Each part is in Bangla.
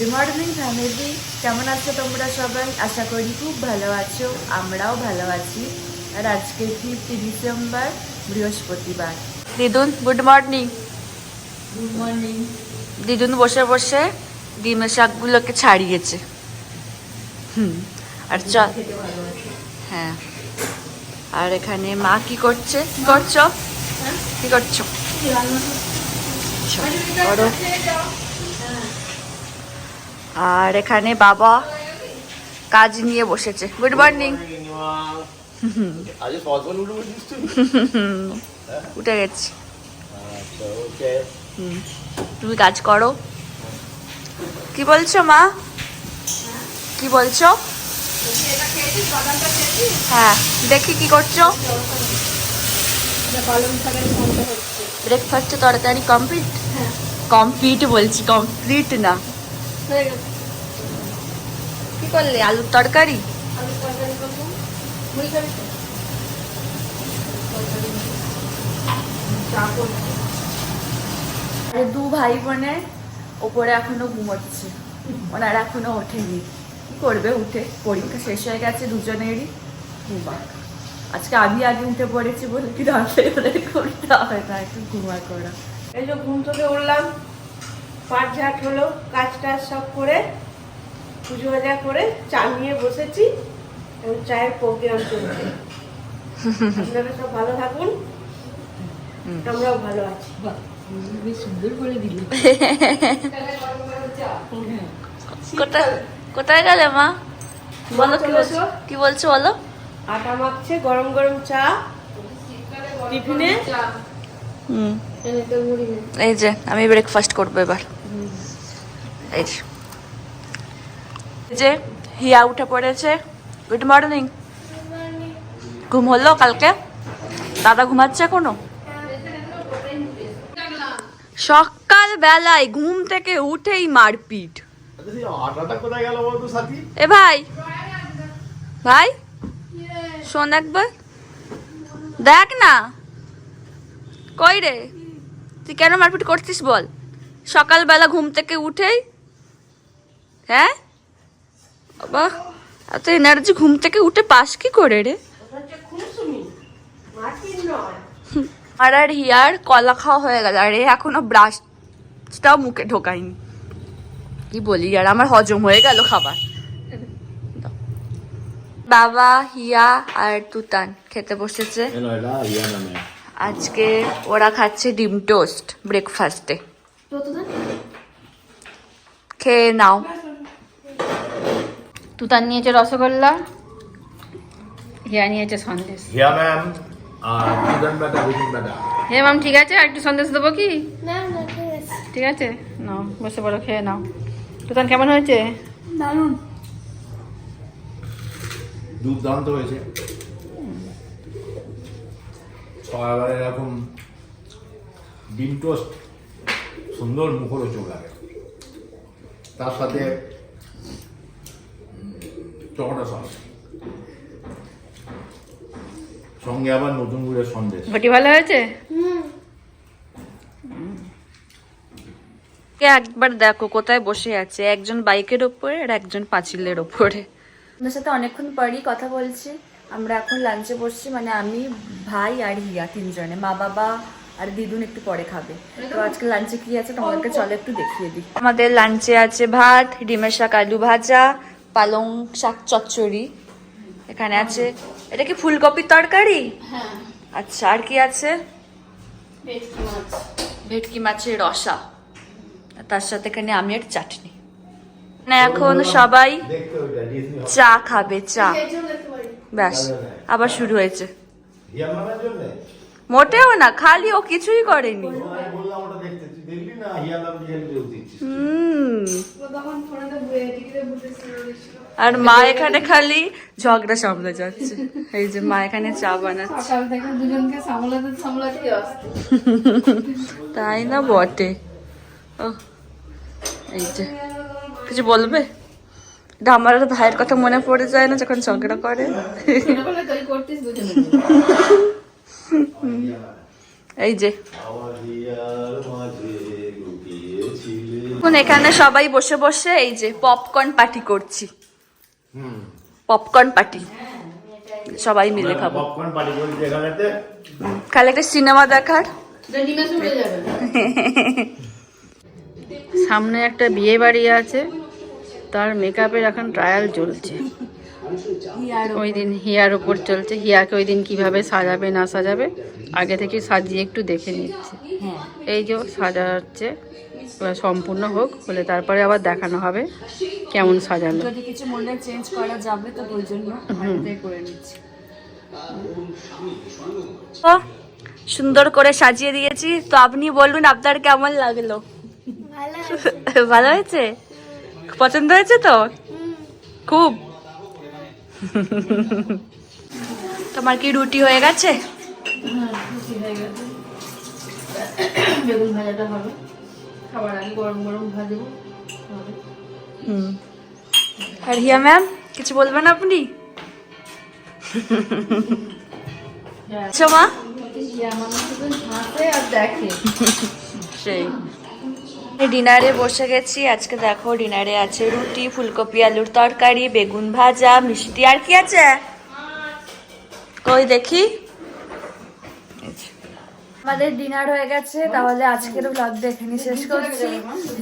গুড মর্নিং ফ্যামিলি কেমন আছো তোমরা সবাই? আশা করি খুব ভালো আছো। আমরাও ভালো আছি। আর আজকে ফিফথ ডিসেম্বর বৃহস্পতিবার। দিদুন গুড মর্নিং গুড মর্নিং দিদুন বসে বসে ডিমের শাকগুলোকে ছাড়িয়েছে। হুম আর চল হ্যাঁ। আর এখানে মা কি করছে? কি করছ? কি করছ? করো। আর এখানে বাবা কাজ নিয়ে বসেছে। গুড মর্নিং উঠে গেছি। আচ্ছা হুম। তুমি কাজ করো। কি বলছো মা? কি বলছো? হ্যাঁ দেখি কি করছ। ব্রেকফাস্টে তরকারি কমপ্লিট কমপ্লিট বলছি কমপ্লিট না। করলে? আলুর তরকারি? আর দু ভাই বোনের ওপরে এখনও ঘুমোচ্ছে। ওনারা এখনও ওঠেনি। কি করবে? উঠে পরীক্ষা শেষ হয়ে গেছে দুজনেরই। ঘুমা আজকে আমি আগে উঠে পড়েছি বলে কি রাতে ওদের করতে হবে না? একটু ঘুমা করা এই যে ঘুম থেকে উঠলাম পাট ঝাট হলো কাজ টাজ সব করে পুজো বাজা করে চা নিয়ে বসেছি এবং চায়ের প্রোগ্রাম চলছে। আপনারা সব ভালো থাকুন। আমরাও ভালো আছি। কোথায় কোথায় গেলে মা? বলো কি বলছো? কি বলছো বলো? আটা মাখছে গরম গরম চা। টিফিনে? হুম। এই যে আমি ব্রেকফাস্ট করব এবার। এই যে। এই যে হিয়া উঠে পড়েছে। গুড মর্নিং ঘুম হলো কালকে? দাদা ঘুমাচ্ছে কোনো সকাল বেলায় ঘুম থেকে উঠেই মারপিট। এ ভাই ভাই, শোন একবার। দেখ না। কই রে? তুই কেন মারপিট করছিস বল? সকালবেলা ঘুম থেকে উঠেই হ্যাঁ? বাবা এত এনার্জি ঘুম থেকে উঠে পাস কি করে রে? আর আর হিয়ার কলা খাওয়া হয়ে গেল। আর এ এখনও ব্রাশটাও মুখে ঢোকায়নি। কি বলি আর আমার হজম হয়ে গেল খাবার। বাবা হিয়া আর তুতান খেতে বসেছে। আজকে ওরা খাচ্ছে ডিম টোস্ট ব্রেকফাস্টে। খেয়ে নাও। তুতান নিয়েছে রসগোল্লা হিয়া নিয়েছে সন্দেশ। হিয়া ম্যাম আর দুজন বেটা দুজন বেটা হে ম্যাম ঠিক আছে? আর একটু সন্দেশ দেবো কি? ঠিক আছে। নাও বসে বড় খেয়ে নাও। তুতান কেমন হয়েছে? দুর্দান্ত হয়েছে। সকালবেলা এরকম ডিম টোস্ট সুন্দর মুখরোচক লাগে। তার সাথে টমেটো সস সঙ্গে আবার নতুন গুড়ের সন্দেশ। ঘটি ভালো হয়েছে? একবার দেখো কোথায় বসে আছে একজন বাইকের ওপরে আর একজন পাঁচিলের ওপরে। ওদের সাথে অনেকক্ষণ পরই কথা বলছি। আমরা এখন লাঞ্চে বসছি মানে আমি ভাই আর হিয়া তিনজনে মা বাবা আর দিদুন একটু পরে খাবে। তো আজকে লাঞ্চে কি আছে তোমাদেরকে চলো একটু দেখিয়ে দিই। আমাদের লাঞ্চে আছে ভাত ডিমের শাক আলু ভাজা পালং শাক চচ্চড়ি এখানে আছে। এটা কি ফুলকপির তরকারি? আচ্ছা আর কি আছে? ভেটকি মাছের রসা। তার সাথে এখানে আমের চাটনি। না এখন সবাই চা খাবে চা। ব্যাস আবার শুরু হয়েছে। হিয়া মোটেও না খালি ও কিছুই করেনি। আর মা এখানে খালি ঝগড়া সামলে যাচ্ছে। এই যে মা এখানে চা বানাচ্ছে। সকাল থেকে দুজনকে সামলাতে সামলাতে আসতে তাই না বটে। ও এই যে। কিছু বলবে? এটা আমার ভাইয়ের কথা মনে পড়ে যায় না যখন ঝগড়া করে। এই যে। এখন এখানে সবাই বসে বসে এই যে পপকর্ন পার্টি করছি। পপকর্ন পার্টি সবাই মিলে খাব। পপকর্ন পার্টি এখানেতে। কাল একটা সিনেমা দেখার। সামনে একটা বিয়ে বাড়ি আছে তার মেকআপের এখন ট্রায়াল চলছে। ওই দিন হিয়ার ওপর চলছে। হিয়াকে ওই দিন কীভাবে সাজাবে না সাজাবে আগে থেকে সাজিয়ে একটু দেখে নিচ্ছে। এই যে সাজাচ্ছে। সম্পূর্ণ হোক হলে তারপরে আবার দেখানো হবে কেমন সাজানো। যদি কিছু মনে চেঞ্জ করা যাবে তো ওই জন্য করে নিচ্ছি। ও সুন্দর করে সাজিয়ে দিয়েছি। তো আপনি বলুন আপনার কেমন লাগল? ভালো হয়েছে? পছন্দ হয়েছে তো? খুব। তোমার কি রুটি হয়ে গেছে। বেগুন ভাজাটা হবে। খাবার আগে গরম গরম ভাজবো হুম। আর হিয়া ম্যাম কিছু বলবেন আপনি? আচ্ছা আর দেখে। সেই। ডিনারে বসে গেছি আজকে দেখো ডিনারে আছে রুটি ফুলকপি আলুর তরকারি বেগুন ভাজা মিষ্টি আর কি আছে। কই দেখি? আমাদের ডিনার হয়ে গেছে তাহলে আজকের ব্লগ এখানে শেষ করছি।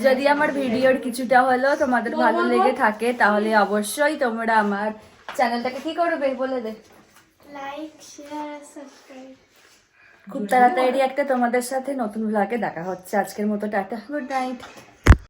যদি আমার ভিডিওর কিছুটা হলো তোমাদের ভালো লেগে থাকে তাহলে অবশ্যই তোমরা আমার চ্যানেলটাকে কি করবে বলে দে। লাইক শেয়ার সাবস্ক্রাইব খুব তাড়াতাড়ি একটা তোমাদের সাথে নতুন ব্লগে দেখা হচ্ছে। আজকের মতো টাটা। Good night